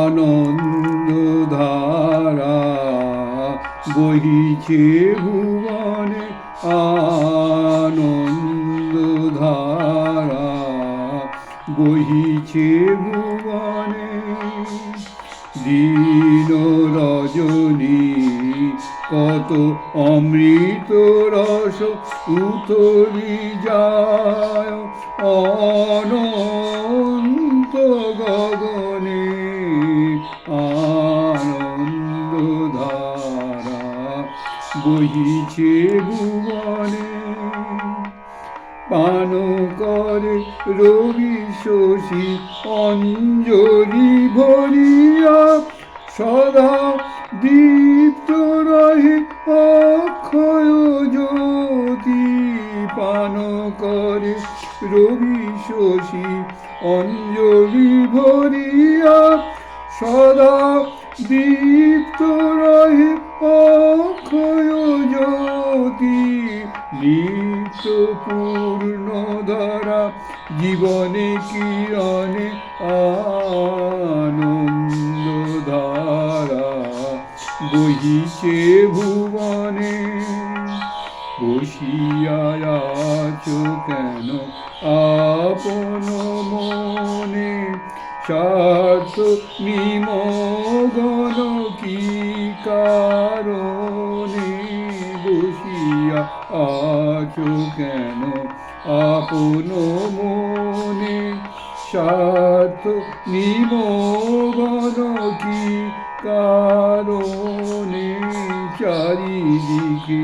আনন্দধারা বহিছে ভুবনে আনন্দধারা বহিছে ভুবনে। দিন রজনী কত অমৃত রস উতলি যায়, অনন্ত গগনে আনন্দধারা বহিছে ভুবনে। পান করে রবি শশী অঞ্জলি ভরিয়া সদা রহে অক্ষয় জ্যোতি পান করে রবি শশী, অঞ্জলি ভরিয়া সদা দীপ্ত রহে অক্ষয় জ্যোতি। নিত্য পূর্ণ ধরা, জীবনে কিরণে আনন্দ ধারা। বহিছে ভুবনে বসিয়া আছো কেন আপন মনে? স্বার্থ নিমগন কি কারণে বসিয়া আছো কেন আপন মনে? স্বার্থ নিমগন কি কারণে চারিদিকে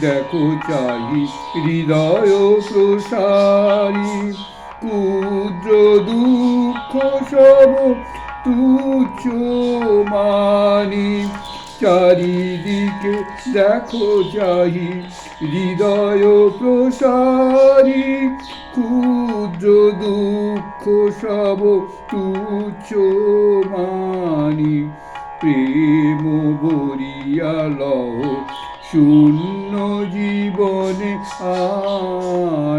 দেখো চাহি হৃদয় প্রসারী। ক্ষুদ্র দুঃখ সব তুচ্ছ মানি। চারিদিকে দেখো চাহি হৃদয় প্রসারী। ক্ষুদ্র দুঃখ সব তুচ্ছ মানি। প্রেম শূন্য জীবনে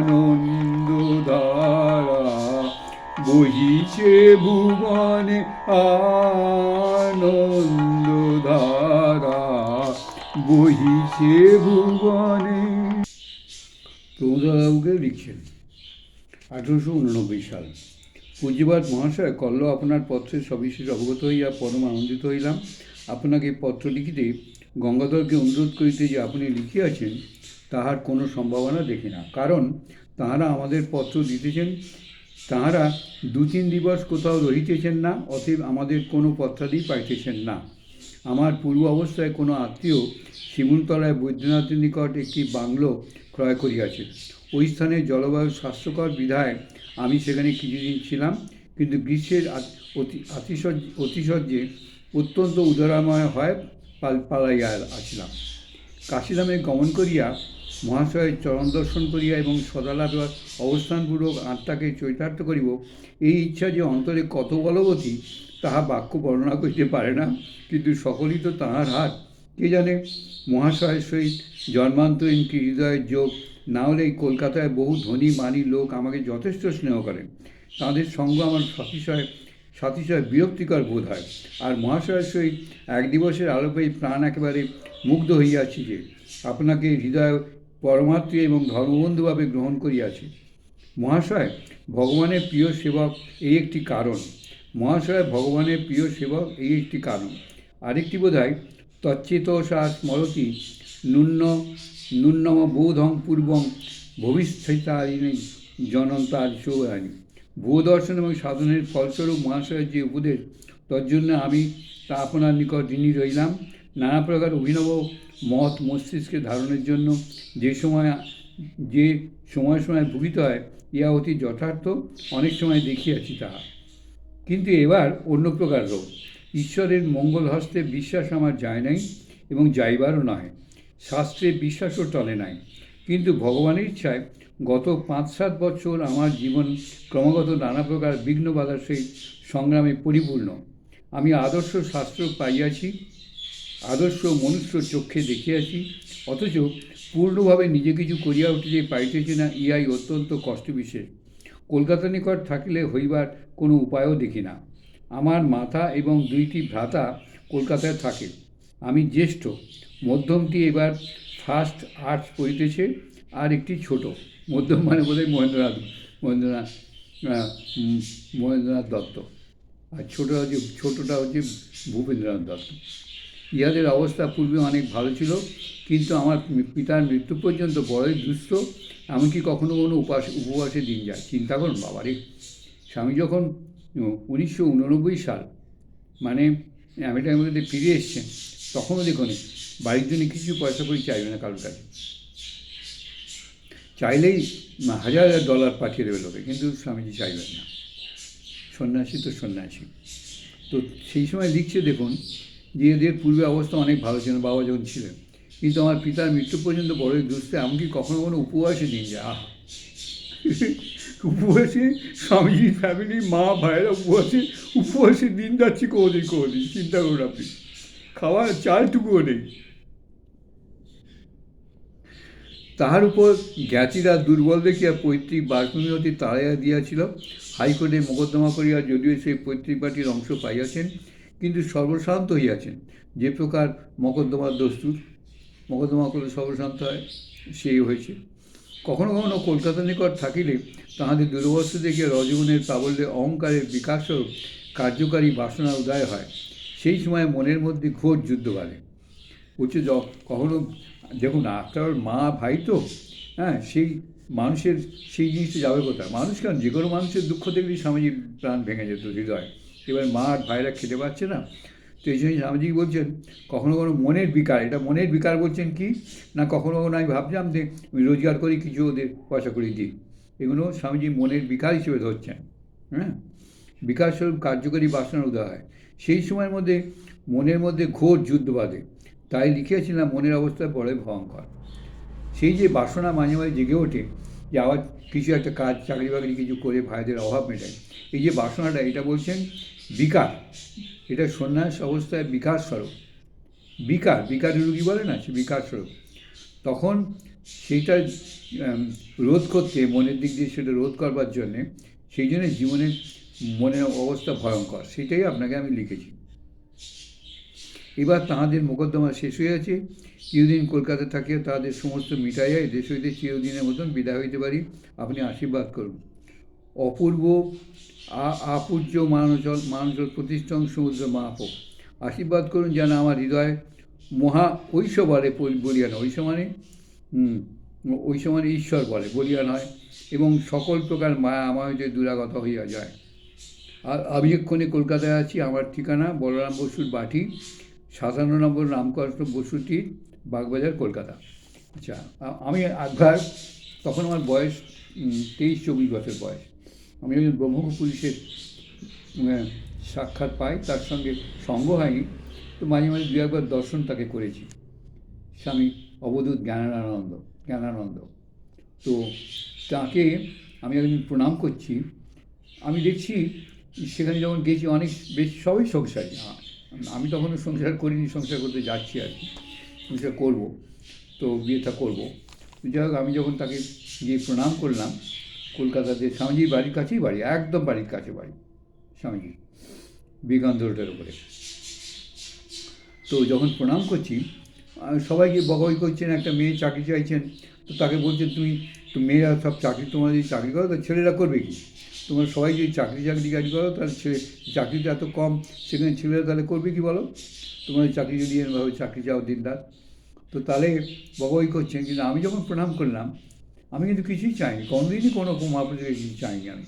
আনন্দ ধারা বহিছে ভুবনে আনন্দ ধারা বহিছে ভুবনে। প্রমোদবাবুকে লিখছেন। আঠেরোশো উননব্বই সাল। পূজ্যবাদ মহাশয় কল্ল আপনার পত্রের সবিশেষ অবগত হইয়া পরম আনন্দিত হইলাম। আপনাকে পত্র লিখিতে গঙ্গাধরকে অনুরোধ করিতে যে আপনি লিখিয়াছেন, তাহার কোনো সম্ভাবনা দেখি না। কারণ তাহারা আমাদের পত্র দিতেছেন, তাহারা দু তিন দিবস কোথাও রহিতেছেন না, অতএব আমাদের কোনো পত্রাদি পাইতেছেন না। আমার পূর্ব অবস্থায় কোনো আত্মীয় শিমুলতলায় বৈদ্যনাথের নিকট একটি বাংলো ক্রয় করিয়াছে। ওই স্থানে জলবায়ু স্বাস্থ্যকর বিধায় আমি সেখানে কিছুদিন ছিলাম, কিন্তু গ্রীষ্মের আত- অতি আতিশয্য অতিশয্যে অত্যন্ত উদারাময় হয় পাল পালাইয়া আসিলাম। কাশিধামে গমন করিয়া মহাশয়ের চরণ দর্শন করিয়া এবং সদালাপ অবস্থানপূর্বক আত্মাকে চরিতার্থ করিব, এই ইচ্ছা যে অন্তরে কত বলবতী, তাহা বাক্য বর্ণনা করিতে পারে না, কিন্তু সকলই তো তাহার হাত। কে জানে মহাশয়ের সহিত জন্মান্তরীণ হৃদয়ের যোগ না হলে এই কলকাতায় বহু ধনী মানী লোক আমাকে যথেষ্ট স্নেহ করেন। তাদের সঙ্গ আমার সাতিশয় সাতিশয় বিরক্তিকর বোধ হয়। আর মহাশয়ের সহিত এক দিবসের আলোপেই প্রাণ একেবারে মুগ্ধ হইয়াছি যে আপনাকে হৃদয় পরমাত্মী এবং ধর্মবন্ধুভাবে গ্রহণ করিয়াছি। মহাশয়, ভগবানের প্রিয় সেবক এই একটি কারণ। মহাশয়, ভগবানের প্রিয় সেবক এই একটি কারণ। আরেকটি বোধ হয় তচ্চেত সা স্মরতি ন্যূন্য ন্যূনম বোধং পূর্বং ভবিষ্যতারিণী জনন্তার ভূ দর্শন এবং সাধনের ফলস্বরূপ মহাশয়ের যে উপদেশ, তজ্জন্য আমি তা আপনার নিকট ঋণী রইলাম। নানা প্রকার অভিনব মত মস্তিষ্কে ধারণের জন্য যে সময় যে সময় সময় ভুগিত হয়, ইহা অতি যথার্থ। অনেক সময় দেখিয়াছি তাহা। কিন্তু এবার অন্য প্রকার রোগ। ঈশ্বরের মঙ্গল হস্তে বিশ্বাস আমার যায় নাই এবং যাইবারও নয়। শাস্ত্রে বিশ্বাসও টলে নাই। কিন্তু ভগবানের ইচ্ছায় গত পাঁচ সাত বছর আমার জীবন ক্রমাগত নানা প্রকার বিঘ্ন বাধার সহিত সংগ্রামে পরিপূর্ণ। আমি আদর্শ শাস্ত্র পাইয়াছি, আদর্শ মনুষ্য চক্ষে দেখিয়াছি, অথচ পূর্ণভাবে নিজে কিছু করিয়া উঠিতে পাইতেছি না, ইহাই অত্যন্ত কষ্ট বিশেষ কলকাতা নিকট থাকিলে হইবার কোনো উপায়ও দেখি না। আমার মাথা এবং দুইটি ভ্রাতা কলকাতায় থাকে। আমি জ্যেষ্ঠ। মধ্যমটি এবার ফার্স্ট আর্টস পড়িতেছে, আর একটি ছোট। মধ্যম মানে বোধ হয় মহেন্দ্রনাথ মহেন্দ্রনাথ মহেন্দ্রনাথ দত্ত। আর ছোটো হচ্ছে, ছোটোটা হচ্ছে ভূপেন্দ্রনাথ দত্ত। ইহাদের অবস্থা পূর্বে অনেক ভালো ছিল, কিন্তু আমার পিতার মৃত্যু পর্যন্ত বড়ই দুস্থ, এমনকি কখনো কখনো উপাস উপবাসে দিন যায়। চিন্তা করুন, বাবারে। স্বামী যখন উনিশশো উননব্বই সাল মানে আমেরিকার মধ্যে ফিরে এসছেন তখনও দেখুন, বাড়ির জন্য কিছু পয়সা করে চাইবে না কারোর কাছে। চাইলেই হাজার হাজার ডলার পাঠিয়ে দেবে লোকে, কিন্তু স্বামীজি চাইবেন না। সন্ন্যাসী তো সন্ন্যাসী। তো সেই সময় লিখছে দেখুন, যে এদের পূর্বে অবস্থা অনেক ভালো ছিল, বাবা যখন ছিলেন। কিন্তু আমার পিতার মৃত্যু পর্যন্ত বড়ই দুস্থ, এমনকি কখনো কখনো উপবাসে দিন যায়। আহ! উপবাসে স্বামীজির ফ্যামিলি মা, ভাইয়েরা উপবাসে উপবাসে দিন যাচ্ছি কোদিন কোদিন চিন্তা করুন আপনি। খাওয়ার চালটুকুও নেই। তাহার উপর জ্ঞাতিরা দুর্বল দেখিয়া পৈতৃক বাসভূমি হতে তাড়াইয়া দিয়াছিল। হাইকোর্টে মোকদ্দমা করিয়া যদিও সেই পৈতৃক বাটির অংশ পাইয়াছেন, কিন্তু সর্বশান্ত হইয়াছেন। যে প্রকার মকদ্দমার দস্তুর, মকদ্দমা করলে সর্বশান্ত হয়, সেই হয়েছে। কখনো কখনো কলকাতা নিকট থাকিলে তাহাদের দুরবস্থা দেখিয়া রজগুণের প্রাবল্যে অহংকারের বিকাশও কার্যকারী বাসনা উদয় হয়। সেই সময় মনের মধ্যে ঘোর যুদ্ধ বাড়ে য, কখনো দেখুন আপনার মা, ভাই তো হ্যাঁ সেই মানুষের, সেই জিনিসটা যাবে কোথায়? মানুষ কেন? যে কোনো মানুষের দুঃখ দেখলেই স্বামীজির প্রাণ ভেঙে যেত হৃদয়। এবার মা আর ভাইরা খেতে পাচ্ছে না। তো এই জন্য স্বামীজি বলছেন, কখনো কখনো মনের বিকার, এটা মনের বিকার বলছেন কি? না, কখনো কখনো আমি ভাবছিলাম যে, আমি রোজগার করি, কিছু ওদের পয়সা করে দিই। এগুলো স্বামীজি মনের বিকার হিসেবে ধরছেন হ্যাঁ? বিকাশস্বরূপ কার্যকরী বাসনার উদয়। সেই সময়ের মধ্যে মনের মধ্যে ঘোর যুদ্ধ বাঁধে। তাই লিখিয়েছিলাম, মনের অবস্থা বড়ই ভয়ঙ্কর। সেই যে বাসনা মাঝে মাঝে জেগে ওঠে, যে আবার কিছু একটা কাজ, চাকরি বাকরি কিছু করে ভাইদের অভাব মেটায়। এই যে বাসনাটা, এটা বলছেন বিকার। এটা সন্ন্যাস অবস্থায় বিকাশ স্বরূপ। বিকার বিকার রুগী বলে না? সে বিকাশ স্বরূপ। তখন সেইটা রোধ করতে, মনের দিক দিয়ে সেটা রোধ করবার জন্যে, সেই জন্য জীবনের মনের অবস্থা ভয়ঙ্কর, সেটাই আপনাকে আমি লিখেছি। এবার তাহাদের মোকদ্দমা শেষ হইয়াছে চিরদিন কলকাতা থাকিয়া তাহাদের সমস্ত মিটাইয়া দেশ হইতে চিরদিনের মতন বিদায় হইতে পারি। আপনি আশীর্বাদ করুন। অপূর্ব আপূর্য মানচল মানচল প্রতিষ্ঠান সমুদ্র মাপ আশীর্বাদ করুন যেন আমার হৃদয় মহা ঐশ বলে বলিয়ান ঐশ মানে ঐশ মানে ঈশ্বর বলে, বলিয়ান হয় এবং সকল প্রকার মায়া আমার হইতে দূরাগত হইয়া যায়। আর আমি এক্ষণে কলকাতায় আছি, আমার ঠিকানা বলরাম বসুর বাটি, সাতান্ন নম্বর রামকৃষ্ণ বসুটি, বাগবাজার, কলকাতা। আচ্ছা আমি একবার, তখন আমার বয়স তেইশ চব্বিশ বছর বয়স। আমি একজন ব্রহ্মপুর পুলিশের সাক্ষাৎ পাই, তার সঙ্গে সঙ্গ হয়নি। তো মাঝে মাঝে দু একবার দর্শন তাকে করেছি। স্বামী অবধূত জ্ঞানানন্দ জ্ঞানানন্দ। তো তাকে আমি একদিন প্রণাম করছি। আমি দেখছি সেখানে যখন গেছি অনেক বেশ সবই সংসারী আমি তখনও সংসার করিনি সংসার করতে যাচ্ছি আর কি। সংসার করব তো বিয়েটা করব। যাই হোক আমি যখন তাকে গিয়ে প্রণাম করলাম কলকাতাতে স্বামীজির বাড়ির কাছেই বাড়ি একদম বাড়ির কাছে বাড়ি স্বামীজি বিবেকানন্দ রোডের উপরে। তো যখন প্রণাম করছি আহ, সবাইকে বকাবকি করছেন একটা মেয়ে চাকরি চাইছেন তো তাকে বলছেন তুমি তো মেয়েরা সব চাকরি যদি চাকরি করো তো ছেলেরা করবে কি? তোমরা সবাই যদি চাকরি চাকরি গাড়ি করো, তাহলে ছেলে চাকরিটা এত কম, সেখানে ছেলেরা তাহলে করবে কি বলো? তোমাদের চাকরি যদি এরমভাবে চাকরি চাও দিন রাত তো তাহলে বকাবকি করছেন। কিন্তু আমি যখন প্রণাম করলাম, আমি কিন্তু কিছুই চাইনি, কোনোদিনই কোনো মহাপুরুষের কাছে কিছু চাইনি আমি।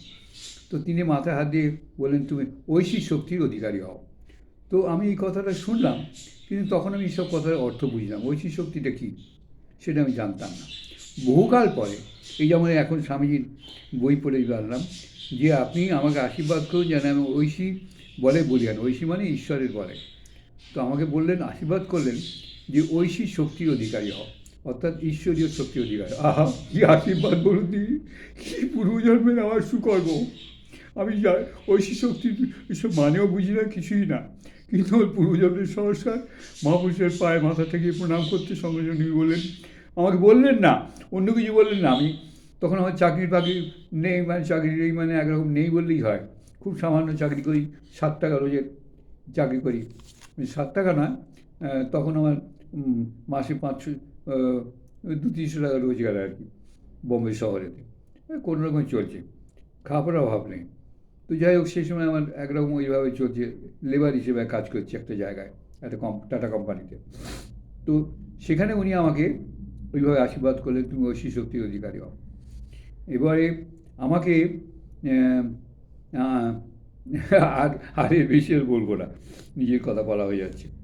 তো তিনি মাথায় হাত দিয়ে বললেন, তুমি ঐশী শক্তির অধিকারী হও। তো আমি এই কথাটা শুনলাম, কিন্তু তখন আমি এইসব কথার অর্থ বুঝলাম। ঐশী শক্তিটা কী, সেটা আমি জানতাম না। বহুকাল পরে, এই যেমন এখন স্বামীজির বই পড়ে জানলাম যে আপনি আমাকে আশীর্বাদ করুন যেন আমি ঐশী বলে বলিয়ান ঐশী মানে ঈশ্বরের বলে। তো আমাকে বললেন, আশীর্বাদ করলেন যে ঐশী শক্তির অধিকারী হও, অর্থাৎ ঈশ্বরীয় শক্তির অধিকারী। আহা, কি আশীর্বাদ বলুন দিদি, কি পূর্বজন্মের আমার সুকর্ম। আমি ঐশী শক্তি মানেও বুঝি না, কিছুই না। কিন্তু ওর পূর্বজন্মের সংস্কার, মহাপুরুষের পায়ে মাথা থেকে প্রণাম করতে সঙ্গে সঙ্গে বললেন, আমাকে বললেন না, অন্য কিছু বললেন না। আমি তখন আমার চাকরি বাকরি নেই মানে চাকরি নেই মানে একরকম নেই বললেই হয়। খুব সামান্য চাকরি করি, সাত টাকা রোজের চাকরি করি। সাত টাকা না তখন আমার মাসে পাঁচশো দু তিনশো টাকা রোজগার আর কি, বোম্বে শহরেতে। কোনো রকম চলছে। খাবার অভাব নেই। তো যাই হোক, সেই সময় আমার একরকম ওইভাবে চলছে, লেবার হিসেবে কাজ করছি একটা জায়গায়, একটা কম, টাটা কোম্পানিতে। তো সেখানে উনি আমাকে ওইভাবে আশীর্বাদ করলেন, তুমি ঐশী শক্তির অধিকারী হও। এবারে আমাকে আর আর এর বেশি আর বলব না নিজের কথা বলা হয়ে যাচ্ছে।